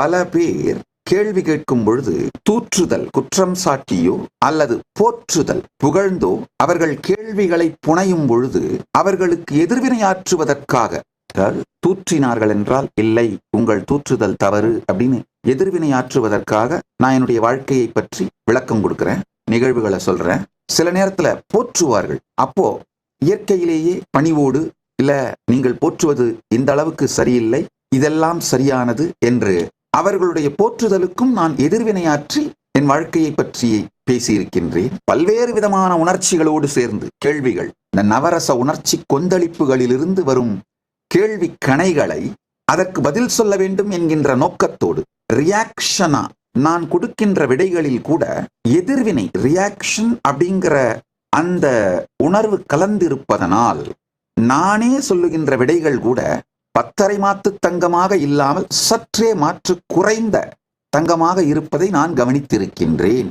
பல பேர் கேள்வி கேட்கும் பொழுது தூற்றுதல் குற்றம் சாட்டியோ அல்லது போற்றுதல் புகழ்ந்தோ அவர்கள் கேள்விகளை புனையும் பொழுது அவர்களுக்கு எதிர்வினையாற்றுவதற்காக தூற்றினார்கள் என்றால் இல்லை உங்கள் தூற்றுதல் தவறு அப்படின்னு எதிர்வினையாற்றுவதற்காக நான் என்னுடைய வாழ்க்கையை பற்றி விளக்கம் கொடுக்கிறேன் நிகழ்வுகளை சொல்றேன். சில நேரத்துல போற்றுவார்கள். அப்போ இயற்கையிலேயே பணிவோடு இல்ல நீங்கள் போற்றுவது இந்த அளவுக்கு சரியில்லை இதெல்லாம் சரியானது என்று அவர்களுடைய போற்றுதலுக்கும் நான் எதிர்வினையாற்றி என் வாழ்க்கையை பற்றி பேசியிருக்கின்றேன். பல்வேறு விதமான உணர்ச்சிகளோடு சேர்ந்து கேள்விகள் இந்த நவரச உணர்ச்சி கொந்தளிப்புகளிலிருந்து வரும் கேள்வி கணைகளை அதற்கு பதில் சொல்ல வேண்டும் என்கின்ற நோக்கத்தோடு ரியாக்ஷனா நான் கொடுக்கின்ற விடைகளில் கூட எதிர்வினை ரியாக்ஷன் அப்படிங்கிற அந்த உணர்வு கலந்திருப்பதனால் நானே சொல்லுகின்ற விடைகள் கூட பத்தரை மாத்து தங்கமாக இல்லாமல் சற்றே மாற்று குறைந்த தங்கமாக இருப்பதை நான் கவனித்திருக்கின்றேன்.